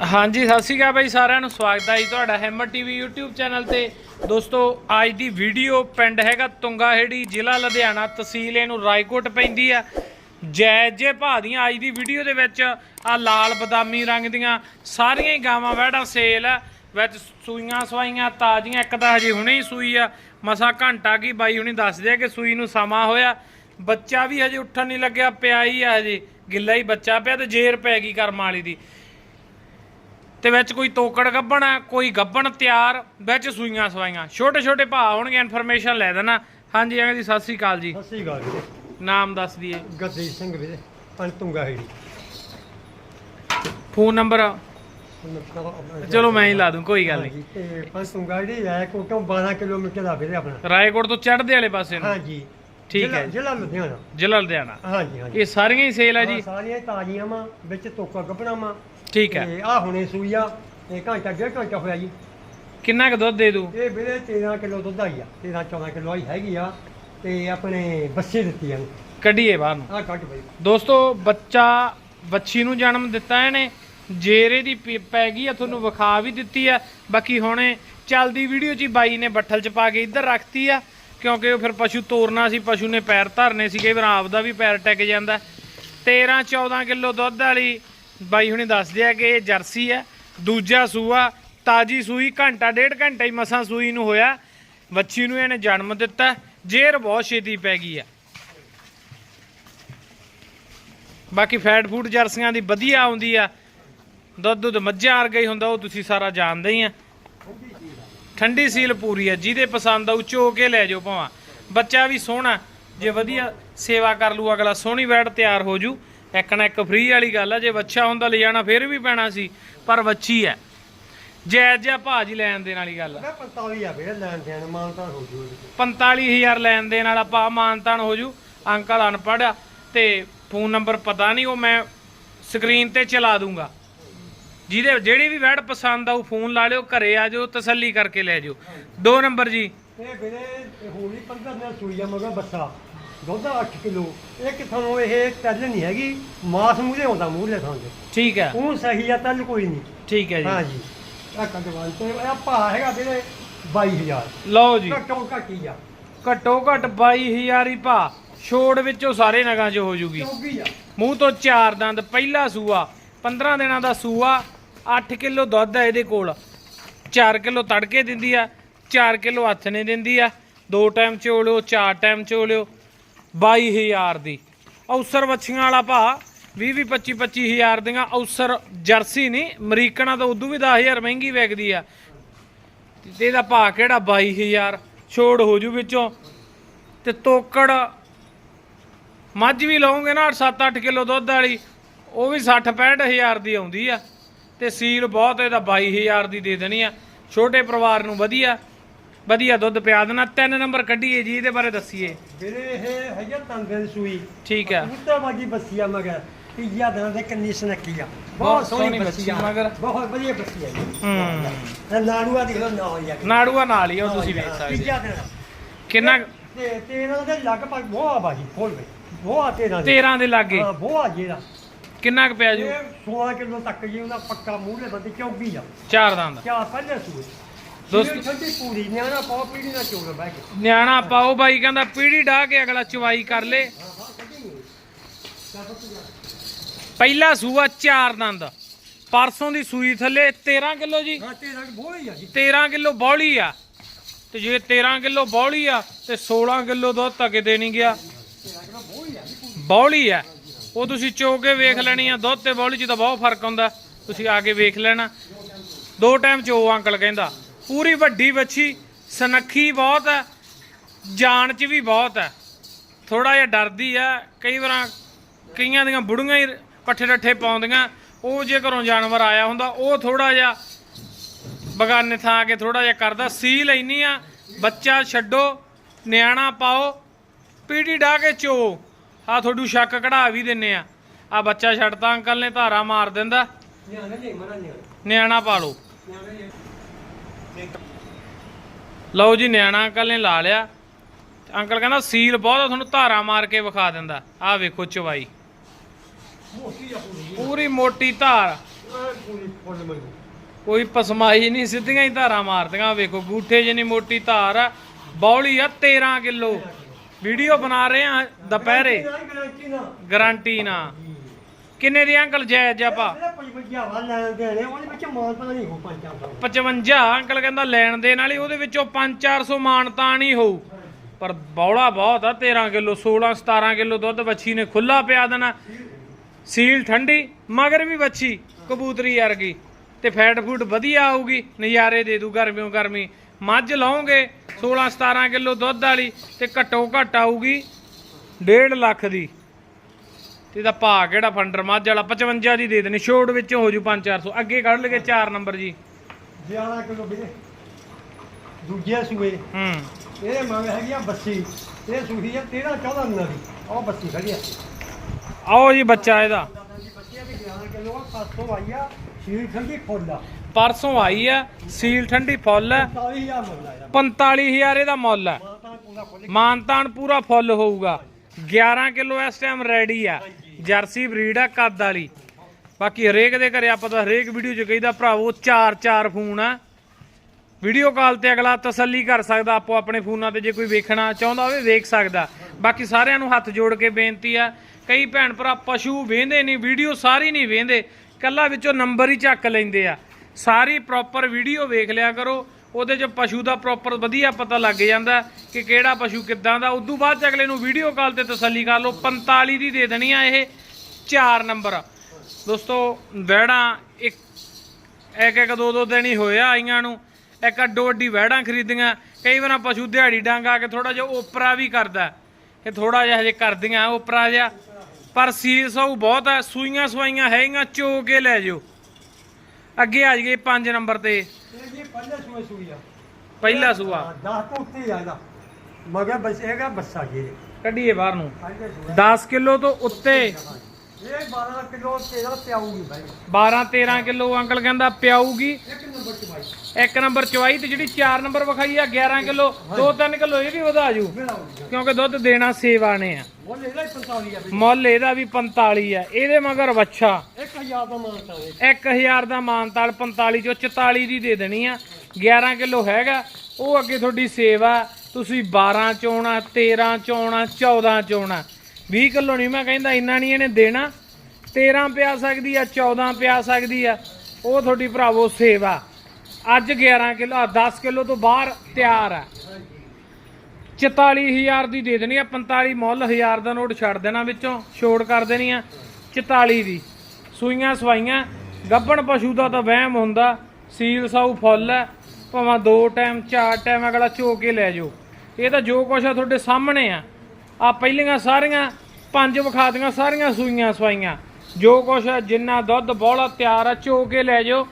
ਹਾਂਜੀ, ਸਤਿ ਸ਼੍ਰੀ ਅਕਾਲ ਬਾਈ ਸਾਰਿਆਂ ਨੂੰ। ਸਵਾਗਤ ਹੈ ਜੀ ਤੁਹਾਡਾ ਹੈਮਰ ਟੀਵੀ YouTube ਚੈਨਲ ਤੇ। ਦੋਸਤੋ, ਅੱਜ ਦੀ ਵੀਡੀਓ ਪਿੰਡ ਹੈਗਾ ਤੁੰਗਾਹੇੜੀ, ਜ਼ਿਲ੍ਹਾ ਲੁਧਿਆਣਾ, ਤਹਿਸੀਲ ਇਹਨੂੰ ਰਾਏਕੋਟ ਪੈਂਦੀ ਆ। ਜੈ ਜੇ ਭਾਅ ਦੀਆਂ ਅੱਜ ਦੀ ਵੀਡੀਓ ਦੇ ਵਿੱਚ ਆ ਲਾਲ ਬਦਾਮੀ ਰੰਗ ਦੀਆਂ ਸਾਰੀਆਂ ਹੀ ਗਾਵਾਂ ਵਹਿੜਾਂ ਸੇਲ ਆ। ਵਿੱਚ ਸੂਈਆਂ ਸਵਾਈਆਂ ਤਾਜ਼ੀਆਂ, ਇੱਕ ਤਾਂ ਹਜੇ ਹੁਣੇ ਹੀ ਸੂਈ ਆ। ਮਸਾ ਘੰਟਾ ਕੀ ਬਾਈ ਹੁਣੀ ਦੱਸਦੇ ਆ ਕਿ ਸੂਈ ਨੂੰ ਸਮਾਂ ਹੋਇਆ। ਬੱਚਾ ਵੀ ਹਜੇ ਉੱਠਣ ਨਹੀਂ ਲੱਗਿਆ, ਪਿਆ ਹੀ ਆ ਹਜੇ। ਗਿੱਲਾ ਹੀ ਬੱਚਾ ਪਿਆ ਤੇ ਜੇਰ ਪੈ ਗਈ ਕਰਮ ਵਾਲੀ ਦੀ। ਤੇ ਵਿੱਚ ਕੋਈ ਤੋਕੜ ਗੱਬਣ ਆ ਕੋਈ ਗੱਬਣ ਤਿਆਰ ਵਿੱਚ ਸੂਈਆਂ ਸਵਾਈਆਂ। ਛੋਟੇ ਛੋਟੇ ਭਾਅ ਹੋਣਗੇ ਇਨਫੋਰਮੇਸ਼ਨ ਲੈ ਦੇਣਾ। ਹਾਂਜੀ ਅੰਕਲ ਜੀ ਸਤਿ ਸ੍ਰੀ ਅਕਾਲ ਜੀ। ਸਤਿ ਸ੍ਰੀ ਅਕਾਲ ਵੀਰੇ। ਨਾਮ ਦੱਸ ਦਈਏ। ਗੱਦੀ ਸਿੰਘ ਵੀਰੇ ਪੰਜ ਤੁੰਗਾ ਹੈੜੀ। Phone number? ਚਲੋ ਮੈਂ ਹੀ ਲਾ ਦੂੰ ਕੋਈ ਗੱਲ ਨਹੀਂ। ਤੇ ਪੰਜ ਤੁੰਗਾ ਹੈੜੀ ਹੈ ਕੋਟੋਂ 12 ਕਿਲੋਮੀਟਰ ਦਾ ਵੀਰੇ ਆਪਣਾ। ਰਾਏਕੋਟ ਤੋਂ ਚੜ੍ਹਦੇ ਵਾਲੇ ਪਾਸੇ ਨੂੰ? ਹਾਂਜੀ। ਠੀਕ ਹੈ। ਜ਼ਿਲ੍ਹਾ ਲੁਧਿਆਣਾ। ਜ਼ਿਲ੍ਹਾ ਲੁਧਿਆਣਾ। ਹਾਂਜੀ ਹਾਂਜੀ। ਇਹ ਸਾਰੀਆਂ ਹੀ ਸੇਲ ਆ ਜੀ? ਹਾਂ, ਸਾਰੀਆਂ ਹੀ ਤਾਜ਼ੀਆਂ ਵਾ ਵਿੱਚ ਤੋਕਾ ਗੱਪਣਾ ਵਾ। ਠੀਕ ਹੈ। ਤੇ ਆ ਹੁਣੇ ਸੂਈ ਆ ਇਹ ਘੰਟਾ ਡੇਢ ਘੰਟਾ ਹੋਇਆ ਜੀ। ਕਿੰਨਾ ਕੁ ਦੁੱਧ ਦੇ ਦੂ? ਇਹ ਵੀਰੇ 13 ਕਿਲੋ ਦੁੱਧ ਆਈ ਆ 13 14 ਕਿਲੋ ਆਈ ਹੈਗੀ ਆ ਤੇ ਆਪਣੇ ਬੱਚੇ ਦਿੱਤੀ ਆ। ਕੱਢੀਏ ਬਾਹਰ ਨੂੰ। ਆ ਕੱਟ ਬਈ। ਦੋਸਤੋ ਬੱਚਾ ਬੱਚੀ ਨੂੰ ਜਨਮ ਦਿੱਤਾ ਇਹਨੇ ਜੇਰੇ ਦੀ ਪੈ- ਗਈ ਆ ਤੁਹਾਨੂੰ ਵਿਖਾ ਵੀ ਦਿੱਤੀ ਆ। ਬਾਕੀ ਹੁਣੇ ਚੱਲਦੀ ਵੀਡੀਓ 'ਚ ਬਾਈ ਨੇ ਬੱਠਲ 'ਚ ਪਾ ਕੇ ਇੱਧਰ ਰੱਖਤੀ ਆ ਕਿਉਂਕਿ ਉਹ ਫਿਰ ਪਸ਼ੂ ਤੋਰਨਾ ਸੀ ਪਸ਼ੂ ਨੇ ਪੈਰ ਧਰਨੇ ਸੀ ਕਈ ਵਾਰ ਆਪਦਾ ਵੀ ਪੈਰ ਟਿਕ ਜਾਂਦਾ। 13 14 ਕਿਲੋ ਦੁੱਧ ਵਾਲੀ ਬਾਈ ਹੁਣੇ ਦੱਸਦੇ ਆ ਕਿ ਇਹ ਜਰਸੀ ਆ, ਦੂਜਾ ਸੂਆ, ਤਾਜੀ ਸੂਈ, ਘੰਟਾ ਡੇਢ ਘੰਟਾ ਹੀ ਮਸਾਂ ਸੂਈ ਨੂੰ ਹੋਇਆ। ਵੱਛੀ ਨੂੰ ਇਹਨੇ ਜਨਮ ਦਿੱਤਾ, ਜੇਰ ਬਹੁਤ ਛੇਤੀ ਪੈ ਗਈ ਆ। ਬਾਕੀ ਫੈਟ ਫੂਡ ਜਰਸੀਆਂ ਦੀ ਵਧੀਆ ਆਉਂਦੀ ਆ। ਦੁੱਧ ਦੁੱਧ ਮੱਝਾਂ ਆਰ ਗਈ ਹੁੰਦਾ, ਉਹ ਤੁਸੀਂ ਸਾਰਾ ਜਾਣਦੇ ਹੀ ਆ। ਠੰਡੀ ਸੀਲ ਪੂਰੀ ਆ, ਜਿਹਦੇ ਪਸੰਦ ਆਉ ਚੋ ਕੇ ਲੈ ਜਾਓ ਭਾਵਾਂ। ਬੱਚਾ ਵੀ ਸੋਹਣਾ, ਜੇ ਵਧੀਆ ਸੇਵਾ ਕਰ ਲੂ ਅਗਲਾ ਸੋਹਣੀ ਵੈੜ ਤਿਆਰ ਹੋ ਜੂ। ਇੱਕ ਨਾ ਇੱਕ ਫ੍ਰੀ ਵਾਲੀ ਗੱਲ ਆ ਜੇ ਬੱਚਾ ਹੁੰਦਾ ਲੈ ਜਾਣਾ ਫਿਰ ਵੀ ਪੈਣਾ ਸੀ ਪਰ ਬੱਚੀ ਐ ਜਾਇਜ਼ ਜਿਹਾ ਭਾਜੀ ਲੈਣ ਦੇਣ ਵਾਲੀ ਗੱਲ ਆ। ਮੈਂ 45 ਆ ਵੀਰੇ ਲੈਣ ਦੇਣ ਮਾਨਤਾ ਹੋ ਜੂ ਇਹਦੇ 45000 ਲੈਣ ਦੇਣ ਵਾਲਾ ਭਾ ਮਾਨਤਾਨ ਹੋ ਜੂ। ਅੰਕਲ ਅਨਪੜ੍ਹ ਆ ਤੇ ਫੋਨ ਨੰਬਰ ਪਤਾ ਨਹੀਂ ਉਹ ਮੈਂ ਸਕਰੀਨ ਤੇ ਚਲਾ ਦੂੰਗਾ। ਜਿਹਦੇ ਜਿਹੜੀ ਵੀ ਵੈਡ ਪਸੰਦ ਆਊ ਫੋਨ ਲਾ ਲਿਓ ਘਰੇ ਆ ਜਾਓ ਤਸੱਲੀ ਕਰਕੇ ਲੈ ਜਾਓ। ਦੋ ਨੰਬਰ ਜੀ। ਇਹ ਵੀਰੇ ਹੋਣੀ 15 ਦਿਨ ਸੂਈ ਆ ਮਗਾ ਬੱਸਾ ਦੁੱਧ 8 ਕਿਲੋ। ਇਹ ਕਿਥੋਂ ਇਹ ਤੱਲ ਨਹੀਂ ਹੈਗੀ ਮਾਸ ਮੂਹਰੇ ਆਉਂਦਾ ਮੂਹਰੇ ਥਾਂ ਤੇ ਠੀਕ ਹੈ। ਉਹ ਸਹੀ ਆ ਤੱਲ ਕੋਈ ਨਹੀਂ। ਠੀਕ ਹੈ ਜੀ। ਹਾਂਜੀ। ਆ ਕੰਦਵਾਨ ਤੇ ਇਹ ਭਾ ਹੈਗਾ ਵੀਰੇ 22000 ਲਓ ਜੀ। ਘੱਟੋ ਘੱਟੀ ਆ। ਘੱਟੋ ਘੱਟ 22000 ਹੀ ਭਾ ਛੋੜ ਵਿੱਚੋਂ ਸਾਰੇ ਨਗਾਂ 'ਚ ਹੋ ਜੂਗੀ। 24 ਆ। ਮੂੰਹ ਤੋਂ ਚਾਰ ਦੰਦ ਪਹਿਲਾ ਸੂਆ 15 ਦਿਨਾਂ ਦਾ ਸੂਆ 8 ਕਿਲੋ ਦੁੱਧ ਹੈ ਇਹਦੇ ਕੋਲ। 4 ਕਿਲੋ ਤੜਕੇ ਦਿੰਦੀ ਆ 4 ਕਿਲੋ ਹੱਥ ਨੇ ਦਿੰਦੀ ਆ। ਦੋ ਟਾਈਮ ਚੋਲਿਓ ਚਾਰ ਟਾਈਮ ਚੋਲਿਓ। 22000 ਦੀ। ਔਸਰ ਵੱਛੀਆਂ ਵਾਲਾ ਭਾ 20 20 25 25000 ਦੀਆਂ। ਔਸਰ ਜਰਸੀ ਨਹੀਂ ਅਮਰੀਕਨਾਂ ਤੋਂ ਉਦੋਂ ਵੀ 10000 ਮਹਿੰਗੀ ਵਿਕਦੀ ਆ। ਤੇ ਇਹਦਾ ਭਾ ਕਿਹੜਾ? 22000 ਛੋੜ ਹੋ ਜੂ ਵਿੱਚੋਂ। ਤੇ ਤੋਕੜ ਮੱਝ ਵੀ ਲਓਗੇ ਨਾ 7-8 ਕਿਲੋ ਦੁੱਧ ਵਾਲੀ। ਉਹ ਵੀ 60 ਹਜ਼ਾਰ ਦੀ ਆਉਂਦੀ ਆ। ਤੇ ਸੀਲ ਬਹੁਤ ਇਹਦਾ 22000 ਦੀ ਦੇ ਦੇਣੀ ਆ। ਛੋਟੇ ਪਰਿਵਾਰ ਨੂੰ ਵਧੀਆ। ਵਧੀਆ ਦੁੱਧ ਪਿਆ ਦੇਣਾ ਤਿੰਨ ਨੰਬਰ ਕੱਢੀਏ ਜੀ ਇਹਦੇ ਬਾਰੇ ਦੱਸੀਏ। ਵੀਰੇ ਇਹ ਹੈਗਾ ਤੰਦੇ ਦੀ ਸੂਈ। ਠੀਕ ਹੈ ਉੱਤਾ ਬਾਜੀ ਬੱਸੀ ਆ ਮਗਰ। ਤੀਜਾ ਦਿਨ ਦੇ ਕੰਨੀ ਸਨੱਕੀ ਆ। ਬਹੁਤ ਸੋਹਣੀ ਬੱਸੀ ਆ ਮਗਰ। ਬਹੁਤ ਵਧੀਆ ਬੱਸੀ ਆ ਜੀ। ਹੂੰ। ਨਾੜੂਆ ਦੇਖ ਲਓ ਨਾ ਹੋਈ ਆ। ਨਾੜੂਆ ਨਾਲ ਹੀ ਆ ਉਹ ਤੁਸੀਂ ਵੇਖ ਸਕਦੇ ਹੋ। ਦਿਨ। ਕਿੰਨਾ ਤੇ ਤੇਰਾਂ ਦੇ ਲਗਭਗ ਬੋਆ ਬਾਜੀ ਖੋਲ ਵੇ ਬੋਆ ਤੇਰਾਂ ਦੇ। 13 ਦੇ ਲਾਗੇ। ਹਾਂ ਬੋਆ ਜਿਹੜਾ। ਕਿੰਨਾ ਕੁ ਪਿਆ ਜੂ? ਇਹ 16 ਕਿਲੋ ਤੱਕ ਜੀ ਉਹਦਾ ਪੱਕਾ ਮੂਹਰੇ ਬੰਦੇ ਚੌਗੀ ਆ। ਚਾਰ ਦੰਦ। ਚਾਰ ਪਹਿਲੇ ਸੂਏ। ਦੋਸਤੋ- ਪੂਰੀ ਨਿਆਣਾ ਪਾਉ ਪੀੜੀ ਨਾ ਚੋਗਾ ਬਹਿ ਕੇ। ਨਿਆਣਾ ਪਾਓ ਬਾਈ ਕਹਿੰਦਾ ਪੀੜੀ ਢਾ ਕੇ ਅਗਲਾ ਚਵਾਈ ਕਰ ਲੇ। ਪਹਿਲਾ ਸੂਆ ਚਾਰ ਦੰਦ ਪਰਸੋਂ ਦੀ ਸੂਈ ਥੱਲੇ 13 ਕਿਲੋ ਜੀ। ਹਾਂ ਤੇਰਾਂ ਬੋਲੀ ਆ ਜੀ। 13 ਕਿਲੋ ਬੌਲੀ ਆ। ਤੇ ਜੇ 13 ਕਿਲੋ ਬੌਲੀ ਆ ਤੇ 16 ਕਿਲੋ ਦੁੱਧ ਤਾਂ ਕਿਤੇ ਨਹੀਂ ਗਿਆ। ਬੌਲੀ ਆ। ਉਹ ਤੁਸੀਂ ਚੋ ਕੇ ਵੇਖ ਲੈਣੀ ਆ ਦੁੱਧ ਤੇ ਬੌਲੀ 'ਚ ਤਾਂ ਬਹੁਤ ਫ਼ਰਕ ਹੁੰਦਾ। ਤੁਸੀਂ ਆ ਕੇ ਵੇਖ ਲੈਣਾ। ਦੋ ਟਾਈਮ ਚੋ ਅੰਕਲ ਕਹਿੰਦਾ ਪੂਰੀ ਵੱਡੀ ਵੱਛੀ ਸਨੱਖੀ ਬਹੁਤ ਹੈ ਜਾਨ 'ਚ ਵੀ ਬਹੁਤ ਹੈ। ਥੋੜਾ ਜਿਹਾ ਡਰਦੀ ਆ ਕਈ ਵਾਰਾਂ ਕਈਆਂ ਦੀਆਂ ਬੁੜੀਆਂ ਹੀ ਪੱਠੇ ਡੱਠੇ ਪਾਉਂਦੀਆਂ ਉਹ ਜੇ ਘਰੋਂ ਜਾਨਵਰ ਆਇਆ ਹੁੰਦਾ ਉਹ ਥੋੜਾ ਜਿਹਾ ਬਗਾਨੇ ਥਾਂ ਆ ਕੇ ਥੋੜਾ ਜਿਹਾ ਕਰਦਾ ਸੀਲ ਇੰਨੀ ਆ ਬੱਚਾ ਛੱਡੋ ਨਿਆਣਾ ਪਾਓ ਪੀੜੀ ਢਾ ਕੇ ਚੋ ਆ ਤੁਹਾਡੂ ਸ਼ੱਕ ਕਢਾ ਵੀ ਦਿੰਨੇ ਆ ਆ ਬੱਚਾ ਛੱਡਤਾ ਅੰਕਲ ਨੇ ਧਾਰਾ ਮਾਰ ਦਿੰਦਾ ਨਿਆਣਾ ਪਾ ਲਓ ਲਓ ਜੀ ਨਿਆਣਾ ਅੰਕਲ ਨੇ ਲਾ ਲਿਆ। ਅੰਕਲ ਕਹਿੰਦਾ ਸੀਲ ਬਹੁਤ ਆ ਤੁਹਾਨੂੰ ਧਾਰਾ ਮਾਰ ਕੇ ਵਿਖਾ ਦਿੰਦਾ। ਆ ਵੇਖੋ ਚਵਾਈ। ਪੂਰੀ ਮੋਟੀ ਧਾਰ। ਕੋਈ ਪਸਮਾਈ ਨਹੀਂ ਸਿੱਧੀਆਂ ਹੀ ਧਾਰਾਂ ਮਾਰਦੀਆਂ। ਵੇਖੋ ਗੂਠੇ ਜਿੰਨੀ ਮੋਟੀ ਧਾਰ ਆ ਬੌਲੀ ਆ 13 ਕਿਲੋ। ਵੀਡੀਓ ਬਣਾ ਰਹੇ ਆ ਦੁਪਹਿਰੇ। ਗਾਰੰਟੀ ਨਾ ਕਿੰਨੇ ਦੀ ਅੰਕਲ ਜਾਇਜ਼ ਆਪਾਂ? ਜਿਹੜਾ ਪੰਜਵੰਜਾ ਵਾਲ ਲੈਣ ਦੇਣੇ ਉਹਦੇ ਵਿੱਚ ਮਾਲ ਤਾਂ ਨਹੀਂ ਹੋ ਪੰਜਾਂ ਦਾ। 55 ਅੰਕਲ ਕਹਿੰਦਾ ਲੈਣ ਦੇ ਨਾਲ ਹੀ ਉਹਦੇ ਵਿੱਚੋਂ 5-400 ਮਾਨਤਾ ਨਹੀਂ ਹੋਊ। ਪਰ ਬੌਲਾ ਬਹੁਤ ਆ 13 ਕਿਲੋ 16-17 ਕਿਲੋ ਦੁੱਧ ਵੱਛੀ ਨੇ ਖੁੱਲਾ ਪਿਆ ਦੇਣਾ। ਸੀਲ ਠੰਡੀ ਮਗਰ ਵੀ ਵੱਛੀ ਕਬੂਤਰੀ ਵਰਗੀ। ਤੇ ਫੈਟ ਫੂਡ ਵਧੀਆ ਆਊਗੀ ਨਜ਼ਾਰੇ ਦੇ ਦੂ ਗਰਮੀਓ ਗਰਮੀ। ਮੱਝ ਲਾਉਂਗੇ 16-17 ਕਿਲੋ ਦੁੱਧ ਵਾਲੀ ਤੇ ਘੱਟੋ ਘੱਟ ਆਊਗੀ 1.5 ਲੱਖ ਦੀ। ਤੇ ਇਹਦਾ ਭਾਅ ਕਿਹੜਾ ਫੰਡਰ? ਮੱਝ ਵਾਲਾ 55 ਦੀ ਦੇ ਦੇਣੀ ਛੋੜ ਵਿੱਚ ਹੋ ਜੂ 5-400 ਅੱਗੇ ਕੱਢ ਲਗੇ 4 ਨੰਬਰ ਜੀ। 11 ਕਿਲੋ ਵੀਰੇ। ਦੂਜੇ ਸੂਏ। ਹੂੰ। ਇਹ ਮੰਗ ਹੈਗੀ ਆ ਬੱਸੀ। ਇਹ ਸੂਹੀ ਆ 13 14 ਦਿਨਾਂ ਦੀ। ਉਹ ਬੱਸੀ ਖੜੀ ਆ। ਆਓ ਜੀ ਬੱਚਾ ਇਹਦਾ। ਬੱਚੀ ਆ ਵੀ 11 ਕਿਲੋ ਆ 700 ਆਈ ਆ ਸ਼ੀਰ ਠੰਡੀ ਫੁੱਲ ਆ। ਪਰਸੋਂ ਆਈ ਆ ਸੀਲ ਠੰਡੀ ਫੁੱਲ ਹੈ 40000 ਮੰਗਦਾ ਇਹਦਾ 45000 ਇਹਦਾ ਮੁੱਲ ਹੈ ਮਾਨਤਾਨ ਪੂਰਾ ਫੁੱਲ ਹੋਊਗਾ। 11 ਕਿਲੋ ਇਸ ਟਾਈਮ ਰੈਡੀ ਆ। ਜਰਸੀ ਬਰੀਡ ਆ, ਕੱਦ ਵਾਲੀ। ਬਾਕੀ ਹਰੇਕ ਦੇ ਘਰੇ ਆਪਾਂ ਤਾਂ ਹਰੇਕ ਵੀਡੀਓ 'ਚ ਕਹੀਦਾ ਭਰਾਵੋ 4-4 ਫੋਨ ਆ। ਵੀਡੀਓ ਕਾਲ ਤੇ ਅਗਲਾ ਤਸੱਲੀ ਕਰ ਸਕਦਾ, ਆਪੋ ਆਪਣੇ ਫੋਨਾਂ ਤੇ ਜੇ ਕੋਈ ਵੇਖਣਾ ਚਾਹੁੰਦਾ ਹੋਵੇ, ਵੇਖ ਸਕਦਾ। ਬਾਕੀ ਸਾਰਿਆਂ ਨੂੰ ਹੱਥ ਜੋੜ ਕੇ ਬੇਨਤੀ ਆ, ਕਈ ਭੈਣ ਭਰਾ ਪਸ਼ੂ ਵੇਂਦੇ ਨਹੀਂ ਵੀਡੀਓ ਸਾਰੀ ਨਹੀਂ ਵੇਂਦੇ। ਕੱਲਾ ਵਿੱਚੋਂ ਨੰਬਰ ਹੀ ਚੱਕ ਲੈਂਦੇ ਆ। ਸਾਰੀ ਪ੍ਰੋਪਰ ਵੀਡੀਓ ਵੇਖ ਲਿਆ ਕਰੋ। ਉਹਦੇ 'ਚ ਪਸ਼ੂ ਦਾ ਪ੍ਰੋਪਰ ਵਧੀਆ ਪਤਾ ਲੱਗ ਜਾਂਦਾ ਕਿ ਕਿਹੜਾ ਪਸ਼ੂ ਕਿੱਦਾਂ ਦਾ। ਉਦੋਂ ਬਾਅਦ 'ਚ ਅਗਲੇ ਨੂੰ ਵੀਡੀਓ ਕਾਲ ਤੇ ਤਸੱਲੀ ਕਰ ਲਓ। 45 ਦੀ ਦੇ ਦੇਣੀ ਆ ਇਹ 4 ਨੰਬਰ ਦੋਸਤੋ ਵੈੜਾਂ ਇੱਕ ਇੱਕ ਇੱਕ, ਦੋ ਦੋ ਦਿਨ ਹੀ ਹੋਇਆ ਆਈਆਂ ਨੂੰ। ਇੱਕ ਅੱਡੋ ਅੱਡੀ ਵੈੜਾਂ ਖਰੀਦੀਆਂ। ਕਈ ਵਾਰਾਂ ਪਸ਼ੂ ਦਿਹਾੜੀ ਡੰਗ ਆ ਕੇ ਥੋੜਾ ਜਿਹਾ ਓਪਰਾ ਵੀ ਕਰਦਾ। ਇਹ ਥੋੜਾ ਜਿਹਾ ਹਜੇ ਕਰਦੀਆਂ ਓਪਰਾ ਜਿਹਾ। ਪਰ ਸੀਲ ਉਹ ਬਹੁਤ ਹੈ ਸੂਈਆਂ ਸਵਾਈਆਂ ਹੈਗੀਆਂ, ਚੋ ਕੇ ਲੈ ਜਿਓ। ਅੱਗੇ ਆ ਜਾਈਏ 5 ਨੰਬਰ ਤੇ। ਇਹ ਪਹਿਲੇ ਸੂਏ ਸੂਈ ਆ। ਪਹਿਲਾ ਸੂਆ? 10 ਤੋਂ ਉੱਤੇ ਆ ਇਹਦਾ। ਮਗਰ ਬਸ ਇਹਗਾ ਬੱਸਾ ਜੀ। ਕੱਢੀਏ ਬਾਹਰ ਨੂੰ। ਪਹਿਲੇ ਸੂਏ 10 ਕਿਲੋ ਤੋਂ ਉੱਤੇ। ਇਹ 12 ਕਿਲੋ ਤੇਰਾ ਪਿਆਊਗੀ ਭਾਈ 12 13 ਕਿਲੋ ਅੰਕਲ ਕਹਿੰਦਾ ਪਿਆਊਗੀ। ਇੱਕ ਨੰਬਰ ਚ ਭਾਈ ਇੱਕ ਨੰਬਰ ਚਵਾਈ ਤੇ ਜਿਹੜੀ 4 ਨੰਬਰ ਵਿਖਾਈ ਆ 11 ਕਿਲੋ 2-3 ਕਿਲੋ ਇਹ ਵੀ ਵਧਾ ਜੂ। ਕਿਉਂਕਿ ਦੁੱਧ ਦੇਣਾ ਸੇਵਾ ਨੇ ਆ। ਬੋਲੇ ਇਹਦਾ ਹੀ 45 ਆ ਮੁੱਲ ਇਹਦਾ ਵੀ 45 ਆ ਇਹਦੇ ਮਗਰ ਵੱਛਾ। ਵੀ 1000 ਦਾ ਮਾਨਤਾ ਹੈ 1000 ਦਾ ਮਾਨਤਾਲ 45 ਚੋਂ 44 ਦੀ ਦੇ ਦੇਣੀ ਆ। 11 ਕਿਲੋ ਹੈਗਾ ਉਹ ਅੱਗੇ ਤੁਹਾਡੀ ਸੇਵਾ ਤੁਸੀਂ 12 ਚੋਣਾ 13 ਚੋਣਾ 14 ਚੋਣਾ 20 ਕਿਲੋ ਨਹੀਂ ਮੈਂ ਕਹਿੰਦਾ ਇੰਨਾ ਨਹੀਂ ਇਹਨੇ ਦੇਣਾ। 13 ਪਿਆ ਸਕਦੀ ਆ 14 ਪਿਆ ਸਕਦੀ ਆ। ਉਹ ਤੁਹਾਡੀ ਭਰਾਵੋ ਸੇਵਾ ਅੱਜ 11 ਕਿਲੋ 10 ਕਿਲੋ ਤੋਂ ਬਾਹਰ ਤਿਆਰ ਆ। 44000 ਦੀ ਦੇ ਦੇਣੀ ਆ 45 ਮੁੱਲ 1000 ਦਾ ਨੋਟ ਛੱਡ ਦੇਣਾ ਵਿੱਚੋਂ, ਛੋੜ ਕਰ ਦੇਣੀ ਆ 44 ਦੀ। ਸੂਈਆਂ ਸਵਾਈਆਂ ਗੱਬਣ ਪਸ਼ੂ ਦਾ ਤਾਂ ਵਹਿਮ ਹੁੰਦਾ, ਸੀਲ ਸਾਊ ਫੁੱਲ ਹੈ, ਭਾਵੇਂ ਦੋ ਟਾਈਮ, ਚਾਰ ਟਾਈਮ ਅਗਲਾ ਝੋ ਕੇ ਲੈ ਜਾਓ। ਇਹ ਤਾਂ ਜੋ ਕੁਛ ਆ ਤੁਹਾਡੇ ਸਾਹਮਣੇ ਆ। ਆ ਪਹਿਲੀਆਂ ਸਾਰੀਆਂ, ਪੰਜ ਵਿਖਾ ਦੀਆਂ ਸਾਰੀਆਂ ਸੂਈਆਂ ਸਵਾਈਆਂ। ਜੋ ਕੁਛ ਆ, ਜਿੰਨਾ ਦੁੱਧ ਬੋਲਾ ਤਿਆਰ ਆ ਝੋ ਕੇ ਲੈ ਜਾਓ।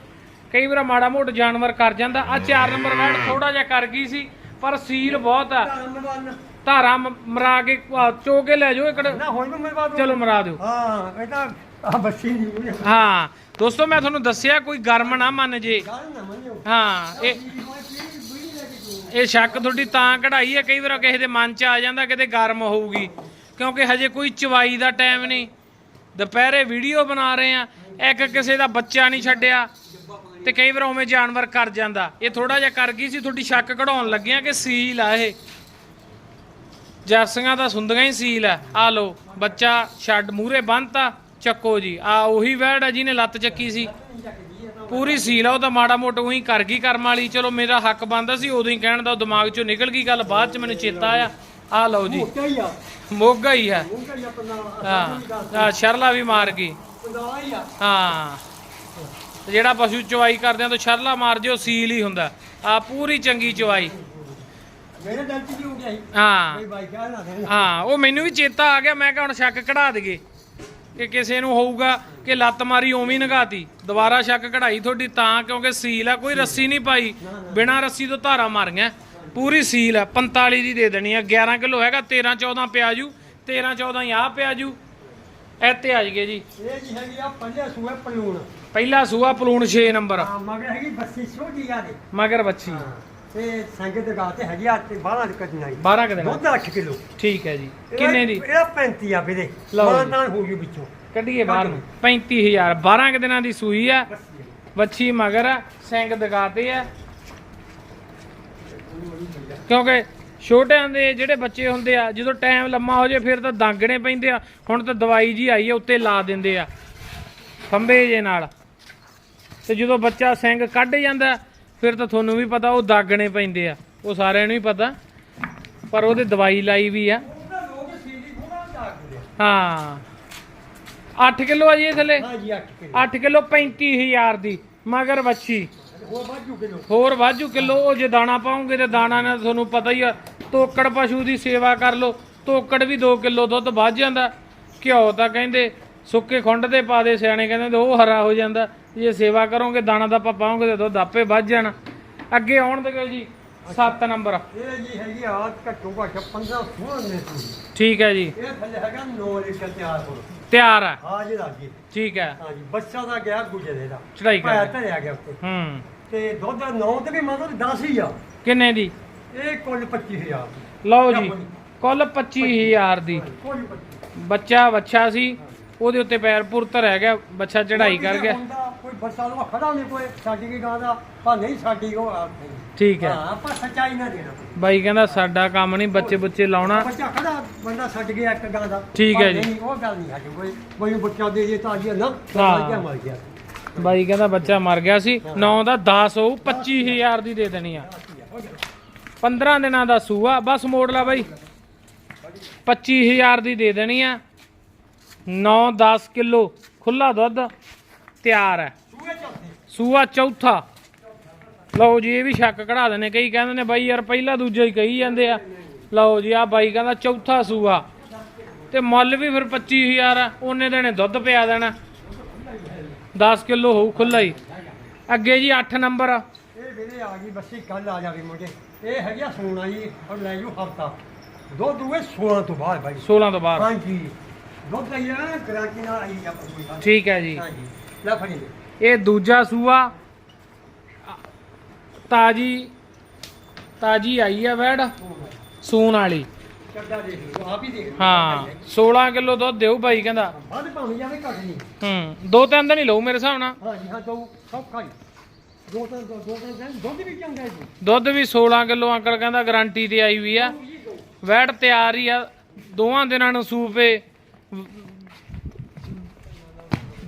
ਕਈ ਵਾਰ ਮਾੜਾ ਮੋਟ ਜਾਨਵਰ ਕਰ ਜਾਂਦਾ। ਆ ਚਾਰ ਨੰਬਰ ਵੈਡ ਥੋੜਾ ਜਿਹਾ ਕਰ ਗਈ ਸੀ। ਪਰ ਸੀਲ ਬਹੁਤ ਆ। ਧੰਨਵਾਦ ਧਾਰਾ ਮ- ਮਰਾ ਕੇ ਚੋ ਕੇ ਲੈ ਜਾਓ ਇਕੜ ਨਾ ਮੇਰੇ ਚਲੋ ਮਰਾ ਦਿਓ। ਹਾਂ ਇਹ ਤਾਂ ਆ ਬੱਸੀ ਨਹੀਂ ਉਹਨੇ ਹਾਂ। ਦੋਸਤੋ ਮੈਂ ਤੁਹਾਨੂੰ ਦੱਸਿਆ ਕੋਈ ਗਰਮ ਨਾ ਮੰਨ ਜੇ। ਗੱਲ ਨਾ ਮੰਨਿਓ। ਹਾਂ ਇਹ ਇਹ ਸ਼ੱਕ ਤੁਹਾਡੀ ਤਾਂ ਕਢਾਈ ਹੈ ਕਈ ਵਾਰ ਕਿਸੇ ਦੇ ਮਨ 'ਚ ਆ ਜਾਂਦਾ ਕਿਤੇ ਗਰਮ ਹੋਊਗੀ। ਕਿਉਂਕਿ ਹਜੇ ਕੋਈ ਚਵਾਈ ਦਾ ਟਾਈਮ ਨਹੀਂ। ਦੁਪਹਿਰੇ ਵੀਡੀਓ ਬਣਾ ਰਹੇ ਆ ਇੱਕ ਕਿਸੇ ਦਾ ਬੱਚਾ ਨਹੀਂ ਛੱਡਿਆ। ਤੇ ਕਈ ਵਾਰ ਉਵੇਂ ਜਾਨਵਰ ਕਰ ਜਾਂਦਾ। ਇਹ ਥੋੜਾ ਜਿਹਾ ਕਰ ਗਈ ਸੀ ਤੁਹਾਡੀ ਸ਼ੱਕ ਕਢਾਉਣ ਲੱਗਿਆ ਕਿ ਸੀਲ ਆ ਇਹ। ਜਰਸੀਆਂ ਦਾ ਸੁੰਦੀਆਂ ਹੀ ਸੀਲ ਆ। ਆ ਲੋ ਬੱਚਾ ਛੱਡ ਮੂਰੇ ਬੰਨਤਾ ਚੱਕੋ ਜੀ। ਆ ਉਹੀ ਵੈੜ ਆ ਜਿਹਨੇ ਲੱਤ ਚੱਕੀ ਸੀ। ਪੂਰੀ ਸੀਲ ਆ ਉਹ ਤਾਂ ਮਾੜਾ ਮੋਟਾ ਉਹੀ ਕਰ ਗਈ ਕਰਮ ਵਾਲੀ। ਚਲੋ ਮੇਰਾ ਹੱਕ ਬੰਦਾ ਸੀ ਉਦੋਂ ਹੀ ਕਹਿਣ ਦਾ ਦਿਮਾਗ ਚੋਂ ਨਿਕਲ ਗਈ ਗੱਲ ਬਾਅਦ ਚ ਮੈਨੂੰ ਚੇਤਾ ਆਇਆ। ਆ ਲਓ ਜੀ। ਮੋਟਾ ਹੀ ਆ। ਮੋਗਾ ਹੀ ਆ। ਹਾਂ ਸ਼ਰਲਾ ਵੀ ਮਾਰ ਗਈ। ਹਾਂ। ਤੇ ਜਿਹੜਾ ਪਸ਼ੂ ਚਵਾਈ ਕਰਦੇ ਆ ਤਾਂ ਸ਼ਰਲਾ ਮਾਰ ਜਿਓ ਸੀਲ ਹੀ ਹੁੰਦਾ। ਆ ਪੂਰੀ ਚੰਗੀ ਚਵਾਈ ਮੇਰੇ ਦਿਲ ਚ ਹੋ ਗਿਆ ਸੀ। ਹਾਂ। ਕੋਈ ਬਾਈ ਕਹਿ ਨਾ ਦੇ ਹਾਂ ਉਹ ਮੈਨੂੰ ਵੀ ਚੇਤਾ ਆ ਗਿਆ ਮੈਂ ਕਿਹਾ ਹੁਣ ਸ਼ੱਕ ਕਢਾ ਦਈਏ। ਕਿ ਕਿਸੇ ਨੂੰ ਹੋਊਗਾ ਕਿ ਲੱਤ ਮਾਰੀ ਉਵੇਂ ਹੀ ਨਗਾਤੀ। ਦੁਬਾਰਾ ਸ਼ੱਕ ਕਢਾਈ ਤੁਹਾਡੀ ਤਾਂ ਕਿਉਂਕਿ ਸੀਲ ਆ ਕੋਈ ਰੱਸੀ ਨਹੀਂ ਪਾਈ। ਬਿਨਾਂ ਰੱਸੀ ਤੋਂ ਧਾਰਾ ਮਾਰੀਆਂ। ਪੂਰੀ ਸੀਲ ਆ 45 ਦੀ ਦੇ ਦੇਣੀ ਆ। 11 ਕਿਲੋ ਹੈਗਾ 13 14 ਪਿਆ ਜੂ 13 14 ਹੀ ਆ ਪਿਆ ਜੂ ਇੱਥੇ ਆ ਜਗੇ ਜੀ। ਇਹ ਜੀ ਹੈਗੀ ਆ ਪਹਿਲੇ ਸੂਏ ਪਲੂਣ। ਪਹਿਲਾ ਸੂਆ ਪਲੂਣ 6 ਨੰਬਰ। ਹਾਂ ਮਗਰ ਹੈਗੀ ਬੱਸੀ ਛੋਟੀ ਆ ਦੇ ਮਗਰ ਬੱਚੀ। ਤੇ ਸੰਗਤ ਗਾਤੇ ਹੈਗੀ ਆ ਤੇ ਬਾਹਰ ਨਿਕਲ ਨਹੀਂ 12 ਕਿ ਦਿਨ। ਦੁੱਧ 8 ਕਿਲੋ। ਠੀਕ ਹੈ ਜੀ। ਕਿੰਨੇ ਦੀ? ਇਹਦਾ 35 ਆ ਵੀਰੇ। ਲਓ ਜੀ। ਮਾਨਦਾਨ ਹੋ ਜੂ ਵਿੱਚੋਂ। ਕੱਢੀਏ ਬਾਹਰ ਨੂੰ। 35000 12 ਕੁ ਦਿਨਾਂ ਦੀ ਸੂਈ ਆ। ਵੱਛੀ ਮਗਰ ਸਿੰਘ ਦਿਖਾਤੇ ਆ। ਕਿਉਂਕਿ ਛੋਟਿਆਂ ਦੇ ਜਿਹੜੇ ਬੱਚੇ ਹੁੰਦੇ ਆ ਜਦੋਂ ਟਾਈਮ ਲੰਮਾ ਹੋ ਜੇ ਫਿਰ ਤਾਂ ਦਾਗਣੇ ਪੈਂਦੇ ਆ। ਹੁਣ ਤਾਂ ਦਵਾਈ ਜੀ ਆਈ ਆ ਉੱਤੇ ਲਾ ਦਿੰਦੇ ਆ। ਖੰਬੇ ਜੇ ਨਾਲ। ਤੇ ਜਦੋਂ ਬੱਚਾ ਸਿੰਘ ਕੱਢ ਜਾਂਦਾ ਫਿਰ ਤਾਂ ਤੁਹਾਨੂੰ ਵੀ ਪਤਾ ਉਹ ਦਾਗਣੇ ਪੈਂਦੇ ਆ। ਉਹ ਸਾਰਿਆਂ ਨੂੰ ਹੀ ਪਤਾ। ਪਰ ਉਹਦੇ ਦਵਾਈ ਲਾਈ ਵੀ ਆ। ਹਾਂ। 8 ਕਿਲੋ ਆ ਜੀ ਥੱਲੇ? ਹਾਂ ਜੀ 8 ਕਿਲੋ। 8 ਕਿਲੋ 35000 ਦੀ ਮਗਰ ਵੱਛੀ। ਹੋਰ ਕਿਲੋ। ਵਾਜੂ ਕਿਲੋ ਉਹ ਜੇ ਦਾਣਾ ਪਾਉਂਗੇ ਤੇ ਦਾਣਾ ਨਾਲ ਤੁਹਾਨੂੰ ਪਤਾ ਹੀ ਆ ਤੋਕੜ ਪਸ਼ੂ ਦੀ ਸੇਵਾ ਕਰ ਲਓ। ਤੋਕੜ ਵੀ 2 ਕਿਲੋ ਦੁੱਧ ਵੱਧ ਜਾਂਦਾ। ਘਿਓ ਤਾਂ ਕਹਿੰਦੇ ਸੁੱਕੇ ਖੁੰਡ ਤੇ ਪਾ ਦੇ ਸਿਆਣੇ ਕਹਿੰਦੇ ਉਹ ਹਰਾ ਹੋ ਜਾਂਦਾ। ਜੇ ਸੇਵਾ ਕਰੋਗੇ ਦਾਣਾ ਦਾ ਪਾਉਂਗੇ ਤੇ ਦੁੱਧ ਆਪੇ ਵੱਧ ਜਾਣਾ। ਅੱਗੇ ਆਉਣ ਦੇ ਜੀ 7 ਨੰਬਰ। ਇਹ ਜੀ ਹੈਗੀ ਆ ਘੱਟੋ ਘੱਟ 15 16 ਨੇ ਠੀਕ ਹੈ ਜੀ। ਇਹ ਥੱਲੇ ਹੈਗਾ 9 ਲੀਟਰ ਤਿਆਰ ਹੋ ਤਿਆਰ ਆ ਹਾਂ ਜੀ ਲੱਗੀ ਠੀਕ ਹੈ। ਹਾਂ ਜੀ ਬੱਚਾ ਦਾ ਗਿਆ ਗੁਜਰੇ ਦਾ ਚੜਾਈ ਕਰ ਧਰਿਆ ਗਿਆ ਉੱਤੇ। ਹੂੰ। ਤੇ ਦੁੱਧ 9 ਤੇ ਵੀ ਮਤਲਬ 10 ਹੀ ਆ। ਕਿੰਨੇ ਦੀ? ਇਹ ਕੁੱਲ 25000 ਲਓ ਜੀ ਕੁੱਲ 25000 ਦੀ। ਕੋਈ 25 ਬੱਚਾ ਵੱਛਾ ਸੀ ਉਹਦੇ ਉੱਤੇ ਪੈਰ ਪੁਰਤ ਰਹਿ ਗਿਆ ਬੱਚਾ ਚੜਾਈ ਕਰ ਗਿਆ। ਕੋਈ ਬੱਚਾ ਨੂੰ ਖੜਾ ਨਹੀਂ ਕੋਈ ਸਾਡੀ ਕੀ ਗਾਂ ਦਾ ਪਰ ਨਹੀਂ ਸਾਡੀ ਉਹ ਆਪ ਨਹੀਂ ਠੀਕ ਹੈ। ਹਾਂ ਆਪਾਂ ਸੱਚਾਈ ਨਾ ਦੇਣਾ ਬਾਈ ਕਹਿੰਦਾ ਸਾਡਾ ਕੰਮ ਨਹੀਂ ਬੱਚੇ ਬੁੱਚੇ ਲਾਉਣਾ। ਬੱਚਾ ਖੜਾ ਬੰਦਾ ਛੱਡ ਗਿਆ ਇੱਕ ਗਾਂ ਦਾ। ਠੀਕ ਹੈ ਪਰ ਜੀ। ਨਹੀਂ ਉਹ ਗੱਲ ਨਹੀਂ ਸਾਡੀ ਕੋਈ। ਕੋਈ ਬੱਚਾ ਦੇ ਜੇ ਤਾਂ ਜੀ ਨਾ ਹਾਂ। ਮਰ ਗਿਆ। ਬਾਈ ਕਹਿੰਦਾ ਬੱਚਾ ਮਰ ਗਿਆ ਸੀ। 9 ਦਾ 10 ਹੋਊ 25000 ਦੀ ਦੇ ਦੇਣੀ ਆ। 15 ਦਿਨਾਂ ਦਾ ਸੂਆ ਬਸ ਮੋੜ ਲਾ ਬਾਈ। 25000 ਦੀ ਦੇ ਦੇਣੀ ਆ। 9-10 ਕਿਲੋ। ਖੁੱਲਾ ਦੁੱਧ। ਤਿਆਰ ਹੈ। ਸੂਆ ਚੌਥਾ। ਲਓ ਜੀ ਇਹ ਵੀ ਸ਼ੱਕ ਕਢਾ ਦਿੰਦੇ। ਕਈ ਕਹਿੰਦੇ ਨੇ ਬਾਈ ਯਾਰ ਪਹਿਲਾ ਦੂਜਾ ਹੀ ਕਹੀ ਜਾਂਦੇ ਆ। ਲਓ ਜੀ ਆ ਬਾਈ ਕਹਿੰਦਾ ਚੌਥਾ ਸੂਆ। ਤੇ ਮੁੱਲ ਵੀ ਫਿਰ 25000 ਆ। ਉਹਨੇ ਦੇਣੇ ਦੁੱਧ ਪਿਆ ਦੇਣਾ। 10 ਕਿਲੋ ਹੋਊ ਖੁੱਲਾ ਹੀ। ਅੱਗੇ ਜੀ 8 ਨੰਬਰ ਇਹ ਵੀਰੇ ਆ ਗਈ ਬੱਸੀ ਕੱਲ ਆ ਜਾਵੇ ਮੁੰਡੇ ਇਹ ਹੈਗੀ ਆ ਸੋਨਾ ਜੀ ਔਰ ਲੈ ਜੂ ਹਫਤਾ। ਦੋ ਦੂਏ 16 ਤੋਂ ਬਾਅਦ ਭਾਈ 16 ਤੋਂ ਬਾਅਦ। ਹਾਂਜੀ। ਦੁੱਧ ਲਈ ਆ ਨਾਲ ਆਈ ਆ। ਠੀਕ ਹੈ ਜੀ। ਹਾਂਜੀ। ਲੈ ਫੜੀ ਇਹ ਦੂਜਾ ਸੂਆ। ਤਾਜੀ ਤਾਜੀ ਆਈ ਆ ਵੈੜ ਸੂਣ ਵਾਲੀ। ਚੱਡਾ ਦੇਖ ਲਓ ਆਪ ਹੀ ਦੇਖ ਲਓ। ਹਾਂ 16 ਕਿਲੋ ਦੁੱਧ ਦਿਓ ਬਾਈ ਕਹਿੰਦਾ। ਵੱਧ ਭਾਵੇਂ ਜਾਵੇ ਘੱਟ ਨਹੀਂ? ਹੂੰ ਦੋ ਤਿੰਨ ਦਿਨ ਹੀ ਲਊ ਮੇਰੇ ਹਿਸਾਬ ਨਾਲ। ਹਾਂ ਦੋ ਦੋ ਦੋ ਦੁੱਧ ਵੀ ਚੰਗਾ ਹੈ ਜੀ। ਦੁੱਧ ਵੀ 16 ਕਿਲੋ ਅੰਕਲ ਕਹਿੰਦਾ ਗਾਰੰਟੀ ਤੇ ਆਈ ਵੀ ਆ। ਵੈਟ ਤਿਆਰ ਹੀ ਆ ਦੋਵਾਂ ਦਿਨਾਂ ਨੂੰ ਸੂਪੇ।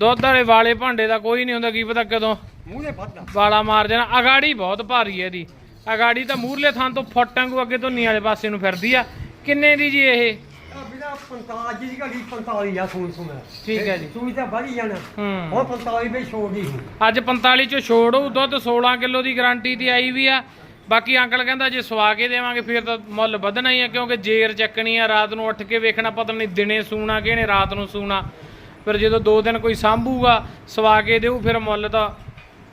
ਦੁੱਧ ਵਾਲੇ ਵਾਲੇ ਭਾਂਡੇ ਦਾ ਕੋਈ ਨਹੀਂ ਹੁੰਦਾ ਕੀ ਪਤਾ ਕਦੋਂ ਮੂੰਹ ਦੇ ਵੱਧਦਾ। ਵਾਲਾ ਮਾਰ ਜਾਣਾ। ਅਗਾੜੀ ਬਹੁਤ ਭਾਰੀ ਹੈ ਇਹਦੀ। ਅਗਾੜੀ ਤਾਂ ਮੂਰਲੇ ਥਾਂ ਤੋਂ ਫੁੱਟ ਵਾਂਗੂ ਅੱਗੇ ਤੋਂ ਨੀ ਵਾਲੇ ਪਾਸੇ ਨੂੰ ਫਿਰਦੀ ਆ। ਕਿੰਨੇ ਦੀ ਜੀ ਇਹ? ਆ ਬਿਨਾ 45 ਦੀ ਘੜੀ 45 ਆ ਸੂਈ ਸੁਣਾ ਠੀਕ ਹੈ ਜੀ। ਸੂਈ ਤਾਂ ਵਧੀ ਜਾਣਾ ਹੂੰ। ਹੁਣ 45 ਵਿੱਚ ਛੋੜ ਦੀ ਹੂੰ ਅੱਜ 45 ਚੋਂ ਛੋੜ ਹੋਊ ਦੁੱਧ 16 ਕਿਲੋ ਦੀ ਗਾਰੰਟੀ ਤੇ ਆਈ ਵੀ ਆ। ਬਾਕੀ ਅੰਕਲ ਕਹਿੰਦਾ ਜੇ ਸਵਾ ਕੇ ਦੇਵਾਂਗੇ ਫਿਰ ਤਾਂ ਮੁੱਲ ਵਧਣਾ ਹੀ ਆ ਕਿਉਂਕਿ ਜੇਰ ਚੱਕਣੀ ਆ ਰਾਤ ਨੂੰ ਉੱਠ ਕੇ ਵੇਖਣਾ ਪਤਾ ਨਹੀਂ ਦਿਨੇ ਸੂਣਾ ਕਿਹਨੇ ਰਾਤ ਨੂੰ ਸੂਣਾ। ਫਿਰ ਜਦੋਂ ਦੋ ਦਿਨ ਕੋਈ ਸਾਂਭੂਗਾ ਸਵਾ ਕੇ ਦੇਊ ਫਿਰ ਮੁੱਲ ਤਾਂ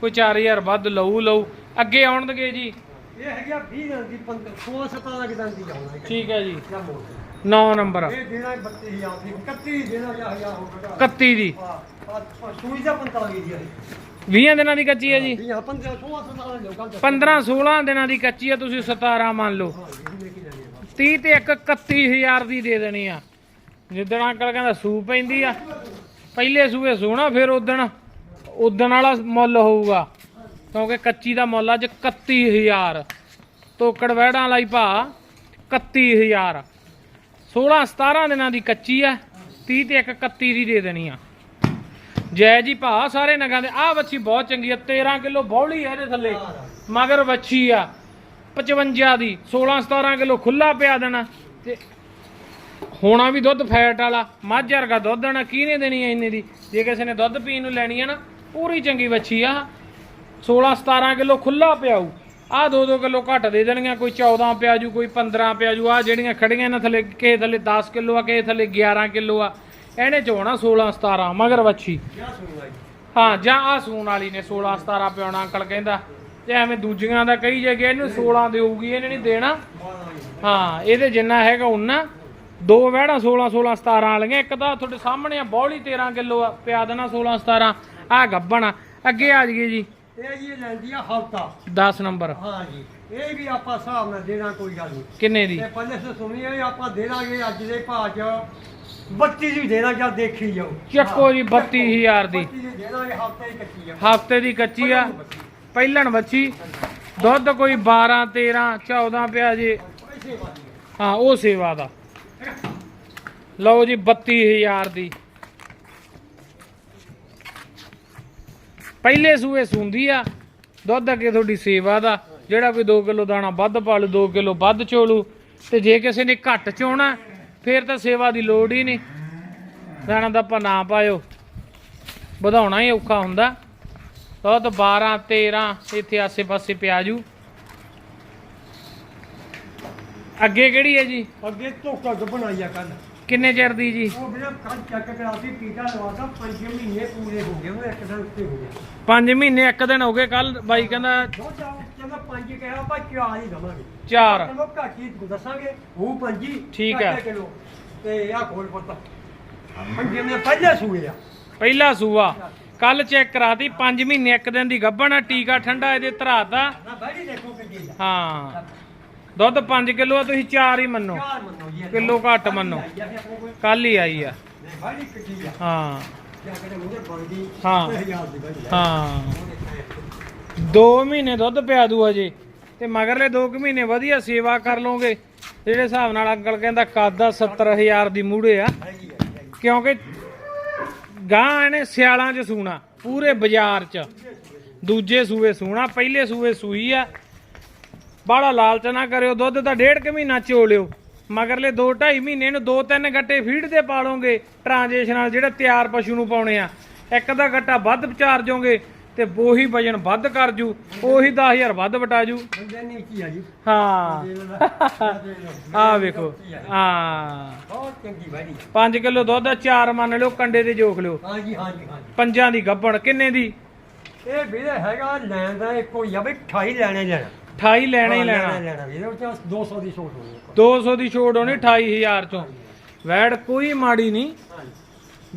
ਕੋਈ 4000 ਵੱਧ ਲਊ ਲਊ। ਅੱਗੇ ਆਉਣਗੇ ਜੀ। ਇਹ ਹੈਗੀ ਆ 20 ਦਿਨ ਦੀ 16 17 ਦਿਨ ਦੀ ਆਉਣਾ ਠੀਕ ਹੈ ਜੀ। ਜਾਂ ਮੋੜ 9 ਨੰਬਰ। ਇਹ ਦੇਣਾ 32000 ਦੀ 31 ਦੇਣਾ ਜਾਂ ਹਜ਼ਾਰ ਹੋ ਘਟਾ। 31 ਦੀ। ਆ ਆ ਸੂਈ ਦਾ 45 ਦੀ ਆ 20 ਦਿਨਾਂ ਦੀ ਕੱਚੀ ਹੈ ਜੀ। ਜੀ ਹਾਂ 15 16 17 ਲੋਕਾਂ ਦਾ 15 16 ਦਿਨਾਂ ਦੀ ਕੱਚੀ ਆ ਤੁਸੀਂ 17 ਮੰਨ ਲਓ। ਹਾਂ ਇਹ ਲੈ ਕੇ ਜਾਣੀ ਆ 30 ਤੇ ਇੱਕ 31000 ਦੀ ਦੇ ਦੇਣੀ ਆ। ਜਿੱਦਣ ਅੰਕਲ ਕਹਿੰਦਾ ਸੂ ਪੈਂਦੀ ਆ। ਪਹਿਲੇ ਸੂਏ ਸੋਣਾ ਫਿਰ ਉਦਣ ਉਦਣ ਵਾਲਾ ਮੁੱਲ ਹੋਊਗਾ। ਕਿਉਂਕਿ ਕੱਚੀ ਦਾ ਮੁੱਲ ਅੱਜ 31000 ਤੋਕੜ ਵਹਿੜਾਂ ਲਈ ਭਾ 31000 16 17 ਦਿਨਾਂ ਦੀ ਕੱਚੀ ਆ 30 ਤੇ ਇੱਕ 31 ਦੀ ਦੇ ਦੇਣੀ ਆ। ਜੈ ਜੀ ਭਾ ਸਾਰੇ ਨਗਾਂ ਦੇ, ਆਹ ਵੱਛੀ ਬਹੁਤ ਚੰਗੀ ਆ 13 ਕਿਲੋ ਬੌਲੀ ਆ ਇਹਦੇ ਥੱਲੇ, ਮਗਰ ਵੱਛੀ ਆ 55 ਦੀ 16 17 ਕਿਲੋ ਖੁੱਲਾ ਪਿਆ ਦੇਣਾ, ਤੇ ਹੋਣਾ ਵੀ ਦੁੱਧ ਫੈਟ ਵਾਲਾ ਮੱਝ ਵਰਗਾ ਦੁੱਧ ਦੇਣਾ ਕਿਹਨੇ ਦੇਣੀ ਐ ਇੰਨੇ ਦੀ? ਜੇ ਕਿਸੇ ਨੇ ਦੁੱਧ ਪੀਣ ਨੂੰ ਲੈਣੀ ਆ ਨਾ ਪੂਰੀ ਚੰਗੀ ਵੱਛੀ ਆ। 16 17 ਕਿਲੋ ਖੁੱਲਾ ਪਿਆਊ ਆ 2-2 ਕਿਲੋ ਘੱਟ ਦੇ ਦੇਣਗੀਆਂ ਕੋਈ 14 ਪਿਆਜੂ ਕੋਈ 15 ਪਿਆਜੂ ਆ ਜਿਹੜੀਆਂ ਖੜੀਆਂ ਇਹਨਾਂ ਥੱਲੇ ਕਿਸੇ ਥੱਲੇ 10 ਕਿਲੋ ਆ ਕਿਸੇ ਥੱਲੇ 11 ਕਿਲੋ ਆ। ਇਹਨੇ ਚ ਹੋਣਾ 16 17 ਮਗਰ ਵੱਛੀ। ਹਾਂ ਜਾਂ ਆ ਸੂਣ ਵਾਲੀ ਨੇ 16 17 ਪਿਆਉਣਾ ਅੰਕਲ ਕਹਿੰਦਾ। ਤੇ ਐਵੇਂ ਦੂਜੀਆਂ ਦਾ ਕਹੀ ਜੇ ਕਿ ਇਹਨੂੰ 16 ਦੇਊਗੀ ਇਹਨੇ ਨਹੀਂ ਦੇਣਾ। ਹਾਂ ਇਹਦੇ ਜਿੰਨਾ ਹੈਗਾ ਉਨਾ। ਦੋ ਵਹਿੜਾਂ 16 16 17 ਵਾਲੀਆਂ ਇੱਕ ਤਾਂ ਤੁਹਾਡੇ ਸਾਹਮਣੇ ਆ ਬੌਲੀ 13 ਕਿਲੋ ਆ ਪਿਆ ਦੇਣਾ 16 17 ਆ ਗੱਬਣ ਆ। ਅੱਗੇ ਆ ਜੀਏ ਜੀ। ਇਹ ਜੀ ਲੈਂਦੀ ਆ ਹਫਤਾ। 10 ਨੰਬਰ। ਹਾਂ ਜੀ ਇਹ ਵੀ ਆਪਾਂ ਹਿਸਾਬ ਨਾਲ ਦੇਣਾ ਕੋਈ ਗੱਲ ਨਹੀਂ। ਕਿੰਨੇ ਦੀ? ਤੇ ਪਹਿਲੇ ਸੇ ਸੁਣੀ ਇਹ ਆਪਾਂ ਦੇ ਦਾਂਗੇ ਅੱਜ ਦੇ ਭਾਅ ਚ। ਬੱਤੀ ਦੀ ਦੇਣਾ ਜਾਂ ਦੇਖੀ ਜਾਓ। ਚੱਕੋ ਜੀ 32000 ਦੀ। ਦੀ ਦੇਣਾ ਇਹ ਹਫ਼ਤੇ ਦੀ ਕੱਚੀ ਆ। ਹਫ਼ਤੇ ਦੀ ਕੱਚੀ ਆ। ਪਹਿਲਣ ਬੱਚੀ। ਦੁੱਧ ਕੋਈ 12 13 14 ਪਿਆ ਜੇ। ਹਾਂ ਉਹ ਸੇਵਾ ਦਾ। ਲਓ ਜੀ 32000 ਦੀ। ਪਹਿਲੇ ਸੂਏ ਸੁੰਦੀ ਆ, ਦੁੱਧ ਅੱਗੇ ਤੁਹਾਡੀ ਸੇਵਾ ਦਾ, ਜਿਹੜਾ ਕੋਈ 2 ਕਿਲੋ ਦਾਣਾ ਵੱਧ ਪਾ ਲੂ 2 ਕਿਲੋ ਵੱਧ ਚੋਲੂ, ਤੇ ਜੇ ਕਿਸੇ ਨੇ ਘੱਟ ਚੋਣਾ, ਫੇਰ ਤਾਂ ਸੇਵਾ ਦੀ ਲੋੜ ਹੀ ਨਹੀਂ। ਦਾਣਾ ਦਾ ਆਪਾਂ ਨਾ ਪਾਇਓ। ਵਧਾਉਣਾ ਹੀ ਔਖਾ ਹੁੰਦਾ। ਦੁੱਧ 12 13 ਇੱਥੇ ਆਸੇ-ਪਾਸੇ ਪਿਆਜੂ ਜੂ ਅੱਗੇ ਕਿਹੜੀ ਹੈ ਜੀ? ਅੱਗੇ ਧੋਖਾ ਬਣਾਈ ਆ ਕੱਲ ਕਿੰਨੇ ਚਿਰ ਦੀ ਜੀ? ਉਹ ਬਿਨਾ ਕੱਲ ਚੈੱਕ ਕਰਾਤੀ ਟੀਕਾ ਲਵਾਤਾ 5 ਮਹੀਨੇ ਪੂਰੇ ਹੋ ਗਏ ਉਹ ਇੱਕ ਦਿਨ ਉੱਤੇ ਹੋ ਗਿਆ। 5 ਮਹੀਨੇ ਇੱਕ ਦਿਨ ਹੋ ਗਏ ਕੱਲ ਬਾਈ ਕਹਿੰਦਾ ਦੋ ਕਹਿੰਦਾ ਪੰਜ ਕਿਹਾ ਆਪਾਂ ਚਾਰ ਹੀ ਦਵਾਂਗੇ। 4 ਚਲੋ ਘੱਟ ਹੀ ਦੱਸਾਂਗੇ ਉਹ ਪੰਜੀ ਠੀਕ ਹੈ। ਕਿਲੋ। ਤੇ ਆ ਖੋਲ ਪੱਤਾ। ਪੰਜੇ ਨੇ ਪਹਿਲੇ ਸੂਏ ਆ। ਪਹਿਲਾ ਸੂਆ। ਕੱਲ ਚੈੱਕ ਕਰਾਤੀ 5 ਮਹੀਨੇ ਇੱਕ ਦਿਨ ਦੀ ਗੱਭਣ ਆ ਟੀਕਾ ਠੰਡਾ ਇਹਦੇ ਧਰਾਤਾ ਹਾਂ। ਦੁੱਧ 5 ਕਿਲੋ ਆ ਤੁਸੀਂ 4 ਹੀ ਮੰਨੋ। ਚਾਰ ਮੰਨੋ ਜੀ ਕਿਲੋ ਘੱਟ ਮੰਨੋ। ਆ ਕੋਲ ਹੀ ਆਈ ਆ। ਕਿੱਡੀ ਆ। ਹਾਂ। ਬਣਦੀ ਹਾਂ। 1000 ਦੀ ਬੈਠੀ ਹਾਂ। 2 ਮਹੀਨੇ ਦੁੱਧ ਪਿਆ ਦੂ ਅਜੇ ਤੇ ਮਗਰਲੇ 2 ਮਹੀਨੇ ਵਧੀਆ ਸੇਵਾ ਕਰ ਲਓਗੇ। ਜਿਹੜੇ ਹਿਸਾਬ ਨਾਲ ਅੰਕਲ ਕਹਿੰਦਾ ਕਾਦਾ 70000 ਦੀ ਮੂੜੇ ਆ। ਹੈਗੀ ਆ ਹੈਗੀ ਕਿਉਂਕਿ ਗਾਂ ਇਹਨੇ ਸਿਆਲਾਂ 'ਚ ਸੂਣਾ ਪੂਰੇ ਬਾਜ਼ਾਰ 'ਚ। ਦੂਜੇ ਸੂਏ ਸੂਣਾ ਪਹਿਲੇ ਸੂਏ ਸੂਈ ਆ। ਬਾਹਲਾ ਲਾਲਚ ਨਾ ਕਰਿਓ ਦੁੱਧ ਤਾਂ ਡੇਢ ਕੁ ਮਹੀਨਾ ਚੋ ਲਿਓ। ਮਗਰਲੇ 2 2.5 ਮਹੀਨੇ ਨੂੰ ਦੋ ਤਿੰਨ ਗੱਟੇ ਫੀਡ ਤੇ ਪਾ ਲਓਗੇ ਟ੍ਰਾਂਜੀਸ਼ਨਲ ਜਿਹੜੇ ਤਿਆਰ ਪਸ਼ੂ ਨੂੰ ਪਾਉਣੇ ਆ। ਇੱਕ ਦਾ ਗੱਟਾ ਵੱਧ ਵਿਚਾਰ ਜੋਗੇ ਤੇ ਉਹੀ ਵਜਨ ਵੱਧ ਕਰ ਜੂ ਉਹੀ 10000 ਵੱਧ ਵਟਾ ਜੂ। ਹਾਂ ਦੇ। ਦੇ। ਆ ਵੇਖੋ। ਹਾਂ। ਬਹੁਤ ਚੰਗੀ ਬੈਠੀ 5 ਕਿਲੋ ਦੁੱਧ ਆ, ਚਾਰ ਮੰਨ ਲਿਓ ਕੰਡੇ ਤੇ ਜੋਖ ਲਿਓ। ਹਾਂਜੀ ਪੰਜਾਂ ਦੀ ਗੱਬਣ ਕਿੰਨੇ ਦੀ? ਇਹ ਵੀਰੇ ਹੈਗਾ ਲੈਣ ਦਾ ਇੱਕੋ ਹੀ ਆ ਵੀ 28 ਲੈਣੇ ਲੈਣਾ। 28 ਲੈਣਾ ਹੀ ਲੈਣਾ। ਲੈਣਾ ਵੀਰੇ ਉਹ 'ਚ 200 ਦੀ ਛੋਟ ਹੋਣੀ ਹੈ। 200 ਦੀ ਛੋੜ ਹੋਣੀ 28000 ਚੋਂ। ਵੈੜ ਕੋਈ ਮਾੜੀ ਨਹੀਂ।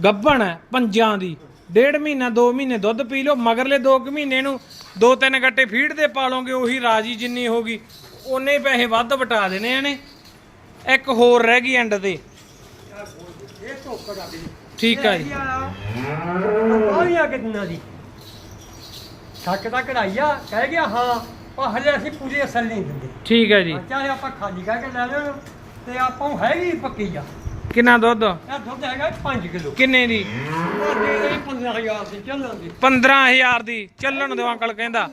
ਗੱਬਣ ਹੈ ਪੰਜਾਂ ਦੀ। ਡੇਢ ਮਹੀਨਾ 2 ਮਹੀਨੇ ਦੁੱਧ ਪੀ ਲਓ ਮਗਰਲੇ 2 ਮਹੀਨੇ ਨੂੰ ਦੋ ਤਿੰਨ ਗੱਟੇ ਫੀਡ ਤੇ ਪਾ ਲਓਗੇ ਉਹੀ ਰਾਜੀ ਜਿੰਨੀ ਹੋਗੀ ਉਹਨੇ ਹੀ ਪੈਸੇ ਵੱਧ ਵਟਾ ਦੇਣੇ ਇਹਨੇ। ਇੱਕ ਹੋਰ ਰਹਿ ਗਈ ਐਂਡ ਤੇ। ਦਾ ਠੀਕ ਆ ਜੀ। ਆਈਆਂ ਕਿੰਨਾ ਦੀ। ਛੱਕ ਦਾ ਕਢਾਈਆ ਕਹਿ ਗਿਆ ਹਾਂ। ਪਰ ਹਲੇ ਅਸੀਂ ਪੂਰੀ ਅਸਲ ਨਹੀਂ ਦਿੰਦੇ। ਠੀਕ ਹੈ ਜੀ। ਚਾਹੇ ਆਪਾਂ ਖਾਲੀ ਕਰਕੇ ਲੈ ਲੈਣ ਤੇ ਆਪਾਂ ਨੂੰ ਹੈਗੀ ਪੱਕੀ ਆ। ਕਿੰਨਾ ਦੁੱਧ? ਇਹ ਦੁੱਧ ਹੈਗਾ 5 ਕਿਲੋ। ਕਿੰਨੇ ਦੀ? ਉਹ ਦੇ ਦੇ 15000 ਦੀ ਚੱਲਣ ਦੀ। 15000 ਦੀ ਚੱਲਣ ਦਿਓ ਅੰਕਲ ਕਹਿੰਦਾ।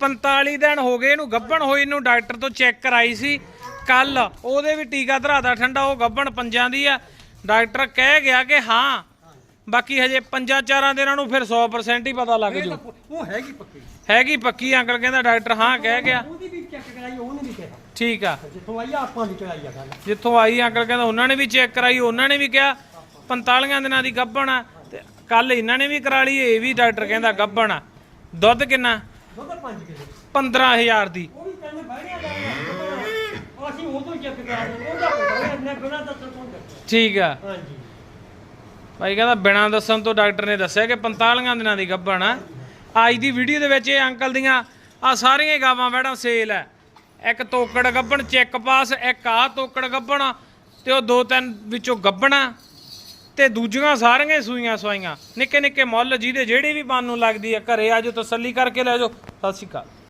45 ਦਿਨ ਹੋ ਗਏ ਇਹਨੂੰ ਗੱਭਣ ਹੋਈ ਨੂੰ ਡਾਕਟਰ ਤੋਂ ਚੈੱਕ ਕਰਾਈ ਸੀ। ਕੱਲ ਉਹਦੇ ਵੀ ਟੀਕਾ ਧਰਾਦਾ ਠੰਡਾ ਉਹ ਗੱਭਣ ਪੰਜਾਂ ਦੀ ਆ। ਡਾਕਟਰ ਕਹਿ ਗਿਆ ਕਿ ਹਾਂ ਬਾਕੀ ਹਜੇ ਪੰਜਾਂ ਚਾਰਾਂ ਦਿਨਾਂ ਨੂੰ ਫਿਰ 100% ਹੀ ਪਤਾ ਲੱਗ ਜੂ। ਉਹ ਹੈਗੀ ਪੱਕੀ। ਹੈਗੀ ਪੱਕੀ ਅੰਕਲ ਕਹਿੰਦਾ ਡਾਕਟਰ ਹਾਂ ਕਹਿ ਗਿਆ। ਉਹਦੀ ਵੀ ਚੈੱਕ ਕਰਾਈ ਉਹਨੇ ਵੀ ਕਿਹਾ। ਠੀਕ ਆ। ਜਿੱਥੋਂ ਆਈ ਆ, ਆਪਾਂ ਦੀ ਕਰਾਈ ਆ ਗੱਲ। ਜਿੱਥੋਂ ਆਈ ਅੰਕਲ ਕਹਿੰਦਾ ਉਹਨਾਂ ਨੇ ਵੀ ਚੈੱਕ ਕਰਾਈ ਉਹਨਾਂ ਨੇ ਵੀ ਕਿਹਾ 45 ਦਿਨਾਂ ਦੀ ਗੱਭਣ ਆ ਤੇ ਕੱਲ ਇਹਨਾਂ ਨੇ ਵੀ ਕਰਾ ਲਈ ਇਹ ਵੀ ਡਾਕਟਰ ਕਹਿੰਦਾ ਗੱਭਣ ਆ। ਦੁੱਧ ਕਿੰਨਾ? ਦੁੱਧ 5 ਕਿਲੋ। 15000 ਦੀ। ਉਹ ਵੀ ਕਹਿੰਦੇ ਬਹਿਣਿਆ ਦਾ ਅਸੀਂ ਉਹ ਤੋਂ ਚੈੱਕ ਕਰਾ ਦੇ ਉਹਦਾ ਪਤਾ ਇੰਨੇ ਬਿਨਾ ਦੱਸਣ ਤੋਂ ਦੱਸਿਆ। ਠੀਕ ਆ। ਹਾਂਜੀ। ਭਾਈ ਕਹਿੰਦਾ ਬਿਨਾਂ ਦੱਸਣ ਤੋਂ ਡਾਕਟਰ ਨੇ ਦੱਸਿਆ ਕਿ 45 ਦਿਨਾਂ ਦੀ ਗੱਭਣ ਆ। ਅੱਜ ਦੀ ਵੀਡੀਓ ਦੇ ਵਿੱਚ ਇਹ ਅੰਕਲ ਦੀਆਂ ਆ ਸਾਰੀਆਂ ਗਾਵਾਂ ਵੈੜਾਂ ਸੇਲ ਹੈ। ਇੱਕ ਤੋਕੜ ਗੱਭਣ ਚੈੱਕ ਪਾਸ ਇੱਕ ਆ ਤੋਕੜ ਗੱਭਣ ਤੇ ਉਹ ਦੋ ਤਿੰਨ ਵਿੱਚੋਂ ਗੱਭਣਾ ਤੇ ਦੂਜੀਆਂ ਸਾਰੀਆਂ ਸੂਈਆਂ ਸਵਾਈਆਂ। ਨਿੱਕੇ ਨਿੱਕੇ ਮੁੱਲ ਜਿਹਦੇ ਜਿਹੜੀ ਵੀ ਮਨ ਨੂੰ ਲੱਗਦੀ ਹੈ, ਘਰੇ ਆਜੋ ਤਸੱਲੀ ਕਰਕੇ ਲੈ ਜਾਓ। ਸਤਿ ਸ਼੍ਰੀ ਅਕਾਲ।